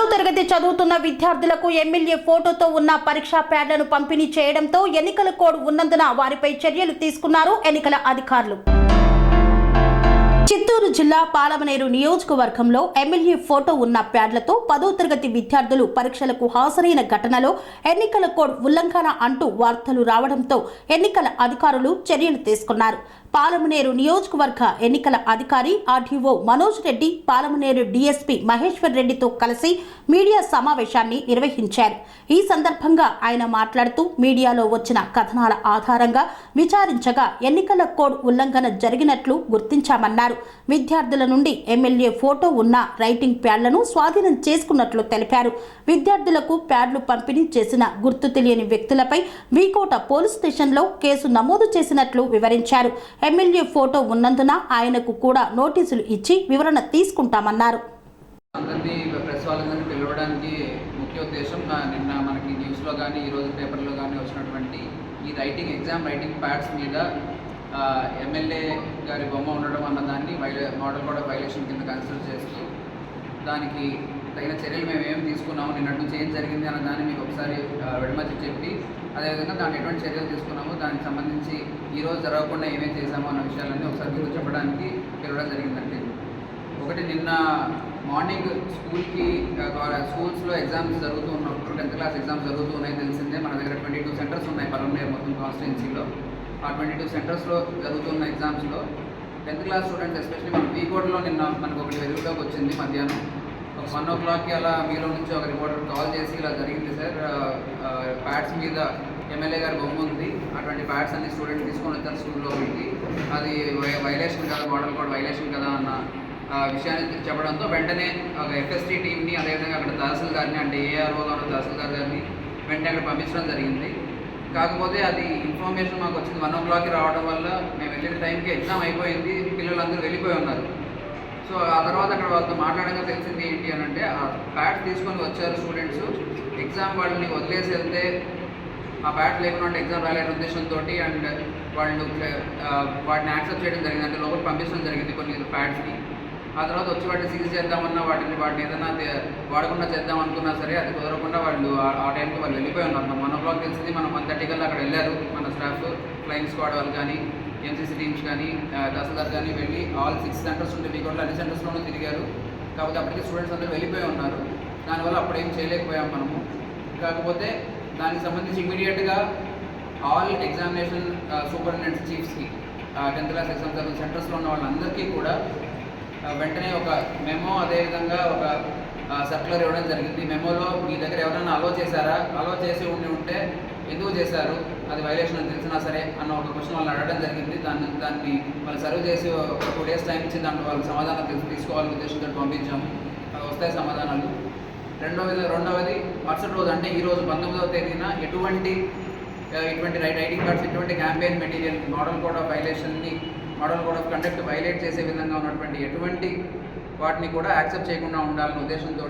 పదో తరగతి చదువుతున్న విద్యార్థులకు ఎమ్మెల్యే ఫోటోతో ఉన్న పరీక్షా ప్యాడ్లను పంపిణీ చేయడంతో ఎన్నికల కోడ్ ఉన్నందున వారిపై చర్యలు తీసుకున్నారు ఎన్నికల అధికారులు. చిత్తూరు జిల్లా పాలమనేరు నియోజకవర్గంలో ఎమ్మెల్యే ఫోటో ఉన్న ప్యాడ్లతో పదో తరగతి విద్యార్థులు పరీక్షలకు హాజరైన ఘటనలో ఎన్నికల కోడ్ ఉల్లంఘన అంటూ వార్తలు రావడంతో ఎన్నికల అధికారులు చర్యలు తీసుకున్నారు. పాలమనేరు నియోజకవర్గ ఎన్నికల అధికారి ఆర్డీఓ మనోజ్ రెడ్డి పాలమనేరు డీఎస్పీ మహేశ్వర్ రెడ్డితో కలిసి మీడియా సమావేశాన్ని నిర్వహించారు. ఈ సందర్భంగా ఆయన మాట్లాడుతూ మీడియాలో వచ్చిన కథనాల ఆధారంగా విచారించగా ఎన్నికల కోడ్ ఉల్లంఘన జరిగినట్లు గుర్తించామన్నారు. విద్యార్థుల నుండి ఎమ్మెల్యే ఫోటో ఉన్న రైటింగ్ ప్యాడ్లను స్వాధీనం చేసుకున్నట్లు తెలిపారు. విద్యార్థులకు ప్యాడ్లు పంపిణీ చేసిన గుర్తు తెలియని వ్యక్తులపై వీకోట పోలీస్ స్టేషన్లో కేసు నమోదు చేసినట్లు వివరించారు. ఎమ్మెల్యే ఫోటో ఉన్నందున ఆయనకు కూడా నోటీసులు ఇచ్చి వివరణ తీసుకుంటామన్నారు. అందరినీ ప్రెస్ వాళ్ళందరినీ పిలవడానికి ముఖ్య ఉద్దేశం నిన్న మనకి న్యూస్లో కానీ ఈరోజు పేపర్లో కానీ వచ్చినటువంటి ఈ రైటింగ్ ఎగ్జామ్ రైటింగ్ ప్యాడ్స్ మీద ఎమ్మెల్యే గారి బొమ్మ ఉండడం అన్న దాన్ని వైలే మోడల్ కూడా వైలేషన్ కింద కన్సిడర్ చేస్తూ దానికి తగిన చర్యలు మేము ఏం తీసుకున్నాము నిన్నటి నుంచి ఏం జరిగింది అన్న దాన్ని మీకు ఒకసారి ఆ, విడమర్చి చెప్పి అదేవిధంగా దాన్ని ఎటువంటి చర్యలు తీసుకున్నామో దానికి సంబంధించి ఈ రోజు జరగకుండా ఏమేమి చేశామో అన్న విషయాలన్నీ ఒకసారి మీకు చెప్పడానికి పిలవడం జరిగిందండి. ఒకటి నిన్న మార్నింగ్ స్కూల్కి స్కూల్స్లో ఎగ్జామ్స్ జరుగుతూ ఉన్నప్పుడు టెన్త్ క్లాస్ ఎగ్జామ్స్ జరుగుతూ ఉన్నాయి తెలిసిందే. మన దగ్గర ట్వంటీ టూ సెంటర్స్ ఉన్నాయి పలమనేరు మొత్తం కాన్స్టిట్యున్సీలో. ఆ ట్వంటీ టూ సెంటర్స్లో జరుగుతున్న ఎగ్జామ్స్లో టెన్త్ క్లాస్ స్టూడెంట్స్ ఎస్పెషల్లీ మన పీకోడ్లో నిన్న మనకు ఒకటి వెలుగులోకి వచ్చింది మధ్యాహ్నం. ఒక వన్ ఓ క్లాక్కి అలా మీలో నుంచి ఒక రిపోర్టర్ కాల్ చేసి ఇలా జరిగింది సార్. ప్యాడ్స్ మీద ఎమ్మెల్యే గారి బొమ్మ ఉంది. అటువంటి ప్యాడ్స్ అన్ని స్టూడెంట్ తీసుకొని వచ్చారు స్కూల్లో స్కూల్లోకి అది వైలేషన్ కదా మోడల్ కోడ్ వైలేషన్ కదా అన్న ఆ విషయాన్ని చెప్పడంతో వెంటనే ఒక ఎఫ్ఎస్టీ టీమ్ని అదేవిధంగా అక్కడ తహసీల్దార్ని అంటే ఏఆర్ఓ గారు తహసీల్దార్ గారిని వెంటనే అక్కడ పంపించడం జరిగింది. కాకపోతే అది ఇన్ఫర్మేషన్ మాకు వచ్చింది వన్ ఓ క్లాక్కి రావడం వల్ల మేము వెళ్ళిన టైంకి ఎగ్జామ్ అయిపోయింది పిల్లలందరూ వెళ్ళిపోయి ఉన్నారు. సో ఆ తర్వాత అక్కడ వాళ్ళతో మాట్లాడంగా తెలిసింది ఏంటి అని అంటే ఆ ప్యాడ్ తీసుకొని వచ్చారు స్టూడెంట్స్ ఎగ్జామ్ వాళ్ళని వదిలేసి వెళ్తే ఆ బ్యాట్ లేకుండా ఎగ్జామ్ రాలేని ఉద్దేశంతో అండ్ వాళ్ళు వాటిని యాక్సెప్ట్ చేయడం జరిగింది. అంటే లోపల పంపించడం జరిగింది కొన్ని ప్యాడ్స్ని ఆ తర్వాత వచ్చి వాటిని సీజ్ చేద్దామన్నా వాటిని వాటిని ఏదైనా వాడకుండా చేద్దాం అనుకున్నా సరే అది కుదరకుండా వాళ్ళు ఆ- టైంకి వాళ్ళు వెళ్ళిపోయి ఉన్నారు. మన బ్లాక్ తెలిసింది మనం వన్ థర్టీ కల్లా అక్కడ వెళ్ళారు. మన స్టాఫ్ ఫ్లయింగ్ స్క్వాడ్ వాళ్ళు కానీ ఎంసీసీ టీమ్స్ కానీ ఆ, తహసీల్దార్ కానీ వెళ్ళి ఆల్ సిక్స్ సెంటర్స్ ఉంటే మీకు అన్ని సెంటర్స్లోనూ తిరిగారు. కాకపోతే అప్పటికి స్టూడెంట్స్ అందరూ వెళ్ళిపోయి ఉన్నారు. దానివల్ల అప్పుడు ఏం చేయలేకపోయాం మనము. కాకపోతే దానికి సంబంధించి ఇమీడియట్గా ఆల్ ఎగ్జామినేషన్ సూపరింటెండెంట్స్ చీఫ్స్కి టెన్త్ క్లాస్ ఎగ్జామ్స్ చదువు సెంటర్స్లో ఉన్న వాళ్ళందరికీ కూడా uh, వెంటనే ఒక మెమో అదేవిధంగా ఒక uh, సర్క్యులర్ ఇవ్వడం జరిగింది. మెమోలో మీ దగ్గర ఎవరైనా అలో చేశారా? అలో చేసి ఉండి ఉంటే ఎందుకు చేశారు? అది వైలేషన్ అని తెలిసినా సరే అన్న ఒక క్వశ్చన్ వాళ్ళని అడగడం జరిగింది. దాన్ని దాన్ని వాళ్ళు సర్వ్ చేసి ఒక టూ డేస్ టైం ఇచ్చి దాంట్లో వాళ్ళు సమాధానం తీసుకోవాలని ఉద్దేశంతో పంపించాము. వస్తాయి సమాధానాలు. రెండవది రెండవది మరుసటి రోజు అంటే ఈ రోజు పంతొమ్మిదవ తేదీన ఎటువంటి ఇటువంటి రైట్ ఐడి కార్డ్స్ ఇటువంటి campaign material model code of వైలేషన్ని model code of conduct violate చేసే విధంగా ఉన్నటువంటి ఎటువంటి వాటిని కూడా యాక్సెప్ట్ చేయకుండా ఉండాలనే ఉద్దేశంతో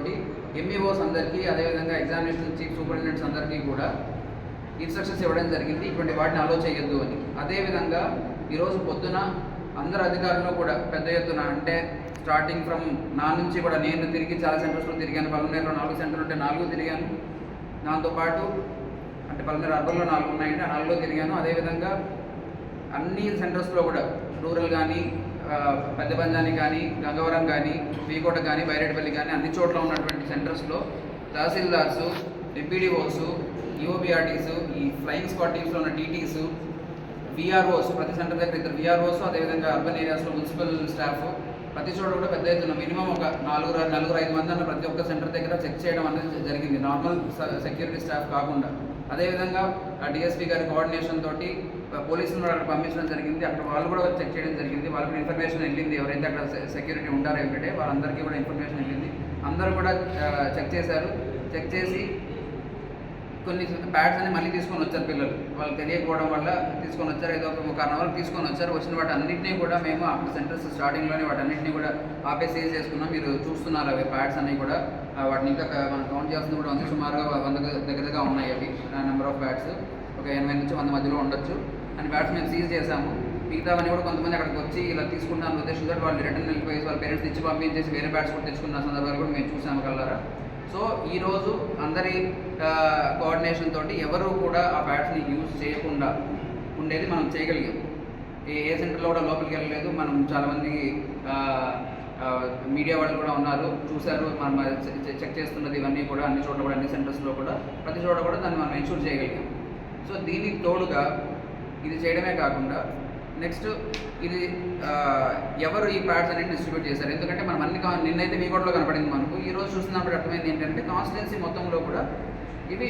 ఎంఈఓస్ అందరికీ అదేవిధంగా ఎగ్జామినేషన్ చీఫ్ సూపరింటెండెంట్స్ అందరికీ కూడా ఇన్స్ట్రక్షన్స్ ఇవ్వడం జరిగింది. ఇటువంటి వాటిని అలో చేయొద్దు అని. అదేవిధంగా ఈరోజు పొద్దున అందరు అధికారులు కూడా పెద్ద ఎత్తున అంటే స్టార్టింగ్ ఫ్రమ్ నా నుంచి కూడా నేను తిరిగి చాలా సెంటర్స్లో తిరిగాను. పల్మనేరులో నాలుగు సెంటర్లు ఉంటే నాలుగు తిరిగాను. దాంతోపాటు అంటే పల్మనేరు అర్బన్లో నాలుగు ఉన్నాయండి. ఆ నాలుగులో తిరిగాను. అదేవిధంగా అన్ని సెంటర్స్లో కూడా రూరల్ కానీ పెద్ద పంజాని కానీ గంగవరం కానీ శ్రీకోట కానీ బైరేటిపల్లి కానీ అన్ని చోట్ల ఉన్నటువంటి సెంటర్స్లో తహసీల్దార్స్ ఎంపీడీఓస్ ఈఓబిఆర్టీస్ ఈ ఫ్లయింగ్ స్క్వాడ్ టీమ్స్లో ఉన్న టీటీస్ విఆర్ఓస్ ప్రతి సెంటర్ దగ్గర ఇద్దరు విఆర్ఓస్ అదేవిధంగా అర్బన్ ఏరియాస్లో మున్సిపల్ స్టాఫ్ ప్రతి చోట కూడా పెద్ద ఎత్తున మినిమం ఒక నాలుగు నలుగురు ఐదు మంది అన్న ప్రతి ఒక్క సెంటర్ దగ్గర చెక్ చేయడం అనేది జరిగింది. నార్మల్ సెక్యూరిటీ స్టాఫ్ కాకుండా. అదేవిధంగా ఆ డిఎస్పీ గారి కోఆర్డినేషన్ తోటి పోలీసులు పోలీసులను కూడా అక్కడ పంపించడం జరిగింది. అక్కడ వాళ్ళు కూడా చెక్ చేయడం జరిగింది. వాళ్ళకి ఇన్ఫర్మేషన్ వెళ్ళింది. ఎవరైతే అక్కడ సెక్యూరిటీ ఉంటారో ఏమిటంటే వాళ్ళందరికీ కూడా ఇన్ఫర్మేషన్ వెళ్ళింది. అందరూ కూడా చెక్ చేశారు. చెక్ చేసి కొన్ని ప్యాడ్స్ అని మళ్ళీ తీసుకొని వచ్చారు పిల్లలు. వాళ్ళు తెలియకపోవడం వల్ల తీసుకొని వచ్చారు. ఏదో ఒక కారణం వల్ల తీసుకొని వచ్చారు. వచ్చిన వాటి అన్నింటినీ కూడా మేము అక్కడ సెంటర్స్ స్టార్టింగ్లోనే వాటి అన్నింటినీ కూడా ఆపేసి సేల్ చేసుకున్నాం. మీరు చూస్తున్నారు అవి ప్యాడ్స్ అన్నీ కూడా. వాటిని ఇంకా మనం కౌంట్ చేస్తుంది కూడా ఉంది. సుమారుగా వంద దగ్గరగా ఉన్నాయి అవి. నెంబర్ ఆఫ్ ప్యాడ్స్ ఒక ఎనభై నుంచి వంద మధ్యలో ఉండొచ్చు. అని ప్యాడ్స్ మేము సీజ్ చేసాము మిగతావన్నీ కూడా కొంతమంది అక్కడికి వచ్చి ఇలా తీసుకుంటాను ఉద్దేశంతో వాళ్ళు రిటర్న్ వెళ్ళిపోయి వాళ్ళ పేరెంట్స్ ఇచ్చి పంపించేసి వేరే బ్యాట్స్ కూడా తెచ్చుకున్న సందర్భాలు కూడా మేము చూసాము కలరా సో ఈరోజు అందరి కోఆర్డినేషన్ తోటి ఎవరు కూడా ఆ ప్యాడ్స్ని యూజ్ చేయకుండా ఉండేది మనం చేయగలిగాం. ఏ ఏ సెంటర్లో కూడా లోపలికి వెళ్ళలేదు. మనం చాలామంది మీడియా వాళ్ళు కూడా ఉన్నారు. చూశారు. మనం చెక్ చేస్తున్నది ఇవన్నీ కూడా అన్ని చోట్ల కూడా అన్ని సెంటర్స్లో కూడా. ప్రతి చోట కూడా దాన్ని మనం ఎన్షూర్ చేయగలిగాం. సో దీనికి తోడుగా ఇది చేయడమే కాకుండా నెక్స్ట్ ఇది ఎవరు ఈ ప్యాడ్స్ అనేది డిస్ట్రిబ్యూట్ చేశారు? ఎందుకంటే మనం అన్ని నిన్నైతే మీ కోటలో కనపడింది మనకు. ఈ రోజు చూస్తున్నప్పుడు అర్థమైంది ఏంటంటే కాన్స్టిట్యున్సీ మొత్తంలో కూడా ఇవి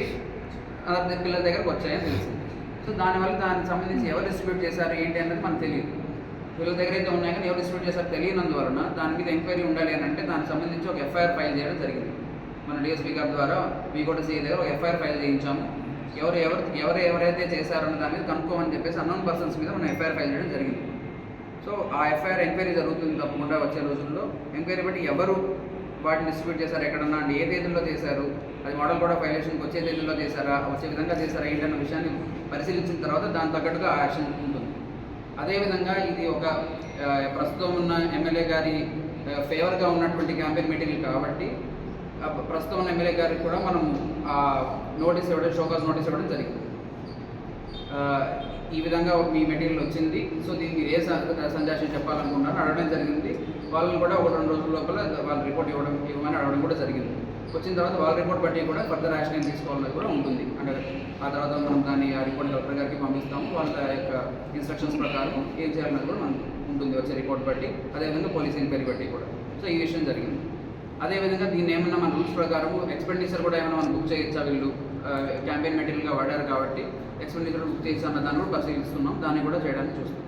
పిల్లల దగ్గరకు వచ్చాయని తెలిసింది. సో దానివల్ల దానికి సంబంధించి ఎవరు డిస్ట్రిబ్యూట్ చేశారు ఏంటి అనేది మనకు తెలియదు. పిల్లల దగ్గర అయితే ఉన్నాయి కానీ ఎవరు డిస్ట్రిబ్యూట్ చేశారు తెలియనందువలన దాని మీద ఎంక్వైరీ ఉండాలి అని అంటే దానికి సంబంధించి ఒక ఎఫ్ఐఆర్ ఫైల్ చేయడం జరిగింది. మన డిఎస్పీ గారి ద్వారా మీ కూడా సీఏ దగ్గర ఒక ఎఫ్ఐఆర్ ఫైల్ చేయించాము. ఎవరు ఎవరు ఎవరు ఎవరైతే చేశారన్న దాని మీద కనుక్కోమని చెప్పేసి అన్నోన్ పర్సన్స్ మీద మనం ఎఫ్ఐఆర్ ఫైల్ చేయడం జరిగింది. సో ఆ ఎఫ్ఐఆర్ ఎంక్వైరీ జరుగుతుంది తప్పకుండా వచ్చే రోజుల్లో. ఎంక్వైరీ బట్టి ఎవరు వాటిని డిస్ట్రిబ్యూట్ చేశారు ఎక్కడన్నా అంటే ఏ తేదీల్లో చేశారు అది మోడల్ కూడా ఫైలేషన్కి వచ్చే తేదీల్లో చేశారా వచ్చే విధంగా చేశారా ఏంటన్న విషయాన్ని పరిశీలించిన తర్వాత దాని తగ్గట్టుగా ఆ యాక్షన్ ఉంటుంది. అదేవిధంగా ఇది ఒక ప్రస్తుతం ఉన్న ఎమ్మెల్యే గారి ఫేవర్గా ఉన్నటువంటి క్యాంపెయిన్ మీటింగ్ కాబట్టి ప్రస్తుతం ఉన్న ఎమ్మెల్యే గారికి కూడా మనం నోటీస్ ఇవ్వడం షోకాస్ నోటీస్ ఇవ్వడం జరిగింది. ఈ విధంగా మీ మెటీరియల్ వచ్చింది. సో దీనికి మీరు ఏ స- సందేశం చెప్పాలనుకుంటున్నారో అడగడం జరిగింది. వాళ్ళని కూడా ఒక రెండు రోజుల లోపల వాళ్ళ రిపోర్ట్ ఇవ్వడం ఇవ్వమని అడగడం కూడా జరిగింది. వచ్చిన తర్వాత వాళ్ళ రిపోర్ట్ బట్టి కూడా ఫర్దర్ యాక్షన్ ఏం తీసుకోవాలన్నది కూడా ఉంటుంది. అంటే ఆ తర్వాత మనం దాన్ని ఆ రిపోర్ట్ కలెక్టర్ గారికి పంపిస్తాము. వాళ్ళ యొక్క ఇన్స్ట్రక్షన్స్ ప్రకారం ఏం చేయాలన్నది కూడా మనం ఉంటుంది. వచ్చే రిపోర్ట్ బట్టి అదేవిధంగా పోలీస్ ఎంక్వైరీ బట్టి కూడా. సో ఈ విషయం జరిగింది. అదేవిధంగా దీన్ని ఏమన్నా మన రూల్స్ ప్రకారం ఎక్స్పెండిచర్ కూడా ఏమైనా మనం బుక్ చేయొచ్చా వీళ్ళు? క్యాంపెయిన్ మెటీరియల్గా వాడారు కాబట్టి ఎక్స్పెండిచర్ బుక్ చేయొచ్చా అన్న దాన్ని కూడా పరిశీలిస్తున్నాం. దాన్ని కూడా చేయడానికి చూస్తాం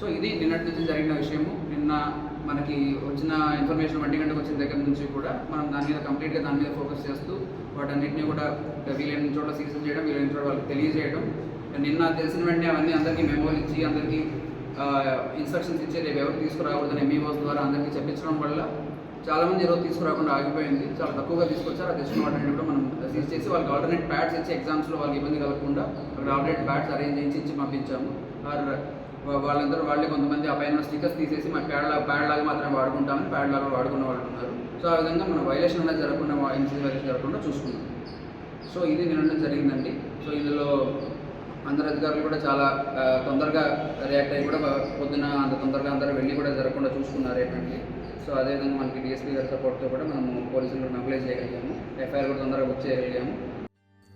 సో ఇది నిన్నటి నుంచి జరిగిన విషయము. నిన్న మనకి వచ్చిన ఇన్ఫర్మేషన్ ఒంటి గంటకు వచ్చిన దగ్గర నుంచి కూడా మనం దాని మీద కంప్లీట్గా దాని మీద ఫోకస్ చేస్తూ వాటన్నిటిని కూడా వీలైన చోట్ల సీజన్ చేయడం వీలైన చోట వాళ్ళకి తెలియజేయడం. నిన్న తెలిసిన వెంటనే అవన్నీ అందరికీ మెమోలు ఇచ్చి అందరికీ ఇన్స్ట్రక్షన్స్ ఇచ్చి రేపు ఎవరు తీసుకురాకూడదని ఎంఈఓస్ ద్వారా అందరికీ చెప్పించడం వల్ల చాలామంది ఈరోజు తీసుకురాకుండా ఆగిపోయింది. చాలా తక్కువగా తీసుకొచ్చారు. అది తెచ్చిన వాటిని కూడా మనం సీజ్ చేసి వాళ్ళకి ఆల్టర్నేట్ ప్యాడ్స్ ఇచ్చి ఎగ్జామ్స్లో వాళ్ళకి ఇబ్బంది కలగకుండా అక్కడ ఆల్టర్నేట్ ప్యాడ్స్ అరేంజ్ చేసి ఇచ్చి పంపించాము. ఆర్ వాళ్ళందరూ వాళ్ళే కొంతమంది ఆ పైన స్టిక్కర్స్ తీసేసి మా ప్యాడ్ లాగా ప్యాడ్ లాగా మాత్రమే వాడుకుంటామని ప్యాడ్ లాగా వాడుకున్న వాళ్ళు ఉన్నారు. సో ఆ విధంగా మనం వైలేషన్ అనేది జరగకుండా ఇన్సిడెంట్ వైలేషన్ జరగకుండా చూసుకున్నాం. సో ఇది నిన్న జరిగిందండి. సో ఇందులో అందరు అధికారులు కూడా చాలా తొందరగా రియాక్ట్ అయ్యి కూడా పొద్దున అంత తొందరగా అందరూ వెళ్ళి కూడా జరగకుండా చూసుకున్నారు ఏంటంటే సో అదేవిధంగా మనకి డిఎస్పీ గారి సపోర్ట్తో కూడా మనము పోలీసులు మొబిలైజ్ చేయగలిగాము. ఎఫ్ఐఆర్ కూడా తొందరగా బుక్ చేయగలిగాము.